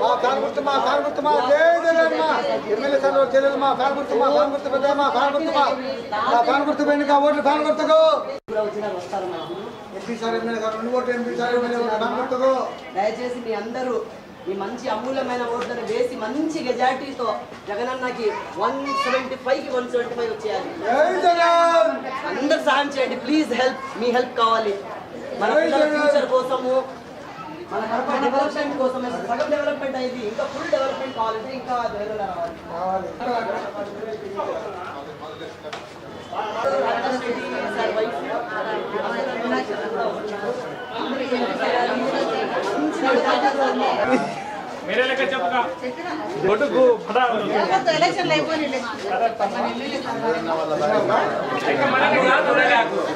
మా ఫ్యాన్ గుర్తు మా ఫ్యాన్ గుర్తు మా మా ఎమ్మెల్యే సార్ చెల్లెలు మా ఫ్యాన్ గుర్తు మా ఫ్యాన్ గుర్తు పెద్ద మా ఫ్యాన్ గుర్తు మా ఫ్యాన్ గుర్తు ఓట్లు ఫ్యాన్ గుర్తుకు ఎంపీ సార్ ఎమ్మెల్యే సార్ రెండు ఓట్లు ఎంపీ సార్ ఎమ్మెల్యే ఫ్యాన్ గుర్తుకు దయచేసి మీ అందరూ మీ మంచి అమూల్యమైన ఓట్లను వేసి మంచి గెజార్టీతో జగనన్నకి వన్ సెవెంటీ ఫైవ్కి వన్ సెవెంటీ ఫైవ్ వచ్చేయాలి. సహాయం చేయండి. ప్లీజ్ హెల్ప్ మీ హెల్ప్ కావాలి. మన పిల్లల. ఫ్యూచర్ కోసము మన కడప డెవలప్మెంట్ కోసం సగం డెవలప్మెంట్ అయింది. ఇంకా ఫుల్ డెవలప్మెంట్ కావాలంటే ఇంకా వైఫ్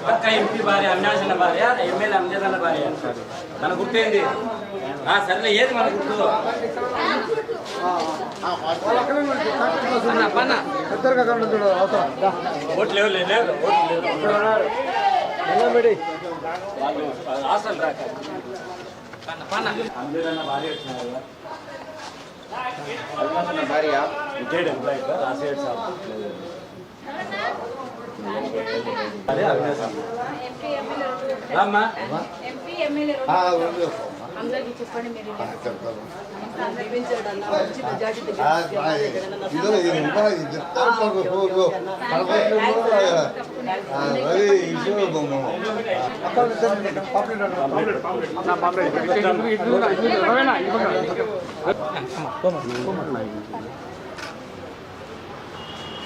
పక్క ఎంపీ భార్య అన్న భార్య ఎమ్మెల్యే అంజద్ అన్న భార్య. మన గుర్తేంది ఆ సరేలే ఏది మన గుర్తు? ఓట్లు లేవు హాస్టల్ రాక అంజద్ అన్న భార్య వచ్చినారు అన్న భార్య. రిటైర్డ్ ఎంప్లాయీ సైడ్ సార్ అదే అవినాశ్ అన్న రామ్మా ఎంపీ ఎమ్మెల్యే అందరికి చెప్పండి మీరు నడిపించాడన్న మంచి మెజార్టీతో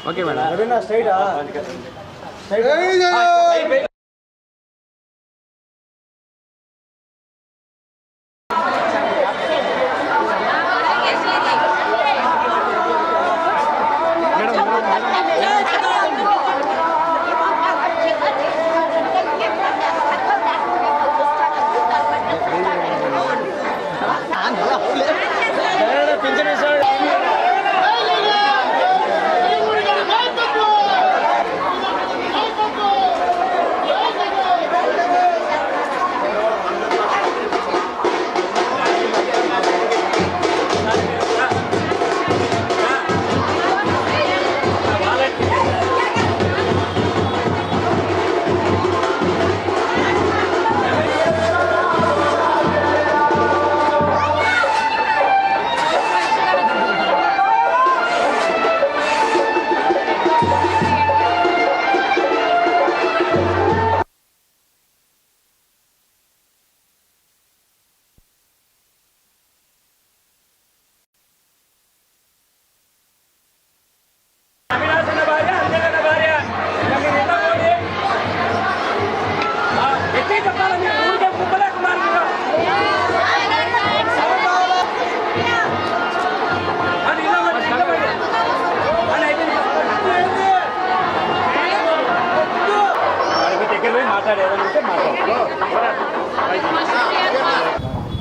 okay madam. Raveena straight Ahí, ahí,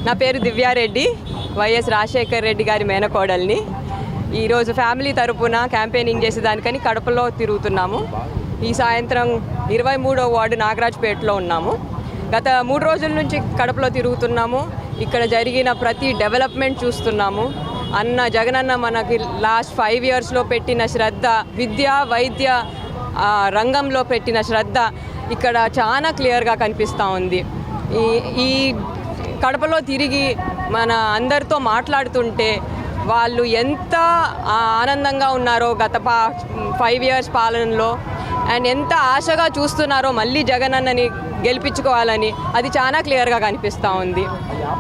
నా పేరు దివ్యారెడ్డి వైఎస్ రాజశేఖర్ రెడ్డి గారి మేనకోడల్ని. ఈరోజు ఫ్యామిలీ తరపున క్యాంపెయినింగ్ చేసేదానికని కడపలో తిరుగుతున్నాము. ఈ సాయంత్రం ఇరవై మూడో వార్డు నాగరాజ్పేటలో ఉన్నాము. గత మూడు రోజుల నుంచి కడపలో తిరుగుతున్నాము. ఇక్కడ జరిగిన ప్రతి డెవలప్మెంట్ చూస్తున్నాము. అన్న జగనన్న మనకి లాస్ట్ ఫైవ్ ఇయర్స్లో పెట్టిన శ్రద్ధ విద్య వైద్య రంగంలో పెట్టిన శ్రద్ధ ఇక్కడ చాలా క్లియర్గా కనిపిస్తూ ఉంది. ఈ ఈ కడపలో తిరిగి మన అందరితో మాట్లాడుతుంటే వాళ్ళు ఎంత ఆనందంగా ఉన్నారో గత పా ఫైవ్ ఇయర్స్ పాలనలో. అండ్ ఎంత ఆశగా చూస్తున్నారో మళ్ళీ జగనన్నని గెలిపించుకోవాలని అది చాలా క్లియర్గా కనిపిస్తూ ఉంది.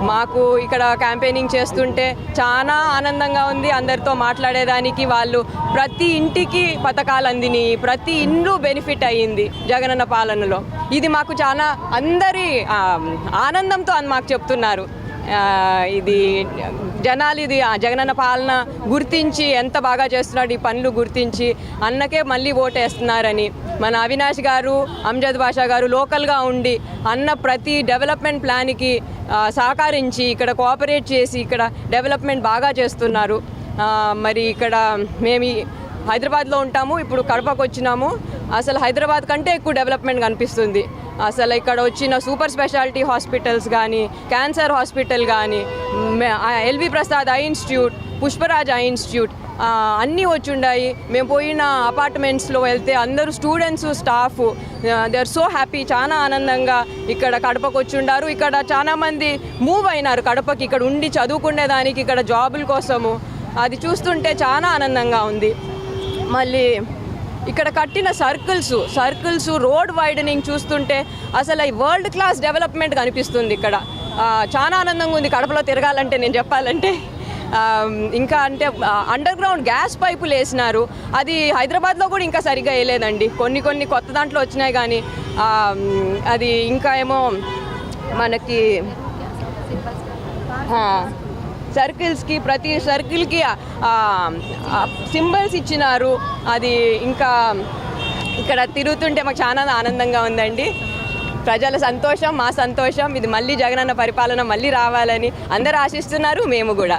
మాకు ఇక్కడ క్యాంపెయినింగ్ చేస్తుంటే చాలా ఆనందంగా ఉంది. అందరితో మాట్లాడేదానికి వాళ్ళు ప్రతి ఇంటికి పథకాలు అందిని ప్రతి ఇల్లు బెనిఫిట్ అయ్యింది జగనన్న పాలనలో. ఇది మాకు చాలా అందరి ఆనందంతో అని మాకు చెప్తున్నారు. ఇది జనాలు ఇది ఆ జగనన్న పాలన గుర్తించి ఎంత బాగా చేస్తున్నాడు ఈ పనులు గుర్తించి అన్నకే మళ్ళీ ఓటేస్తున్నారని మన అవినాష్ గారు అంజద్ బాషా గారు లోకల్గా ఉండి అన్న ప్రతి డెవలప్మెంట్ ప్లాన్కి సహకరించి ఇక్కడ కోఆపరేట్ చేసి ఇక్కడ డెవలప్మెంట్ బాగా చేస్తున్నారు. మరి ఇక్కడ మేము హైదరాబాద్లో ఉంటాము ఇప్పుడు కడపకు వచ్చినాము. అసలు హైదరాబాద్ కంటే ఎక్కువ డెవలప్మెంట్ కనిపిస్తుంది. అసలు ఇక్కడ వచ్చిన సూపర్ స్పెషాలిటీ హాస్పిటల్స్ కానీ క్యాన్సర్ హాస్పిటల్ కానీ LV Prasad eye institute Pushparaj eye institute అన్నీ వచ్చుండాయి మేము పోయిన అపార్ట్మెంట్స్లో వెళ్తే అందరూ students staff they are so happy చాలా ఆనందంగా ఇక్కడ కడపకు వచ్చుండారు ఇక్కడ చాలా మంది మూవ్ అయినారు కడపకి ఇక్కడ ఉండి చదువుకునేదానికి ఇక్కడ జాబుల కోసము. అది చూస్తుంటే చాలా ఆనందంగా ఉంది. మళ్ళీ ఇక్కడ కట్టిన సర్కిల్స్ సర్కిల్స్ రోడ్ వైడనింగ్ చూస్తుంటే అసలు ఈ వరల్డ్ క్లాస్ డెవలప్మెంట్ కనిపిస్తుంది ఇక్కడ. చాలా ఆనందంగా ఉంది కడపలో తిరగాలంటే నేను చెప్పాలంటే. ఇంకా అంటే అండర్ గ్రౌండ్ గ్యాస్ పైపులు వేసినారు. అది హైదరాబాద్లో కూడా ఇంకా సరిగ్గా వేయలేదండి. కొన్ని కొన్ని కొత్త దాంట్లో వచ్చినాయి కానీ అది ఇంకా ఏమో మనకి సర్కిల్స్కి ప్రతి సర్కిల్కి సింబల్స్ ఇచ్చినారు. అది ఇంకా ఇక్కడ తిరుగుతుంటే మాకు చాలా ఆనందంగా ఉందండి. ప్రజల సంతోషం మా సంతోషం. ఇది మళ్ళీ జగనన్న పరిపాలన మళ్ళీ రావాలని అందరూ ఆశిస్తున్నారు మేము కూడా.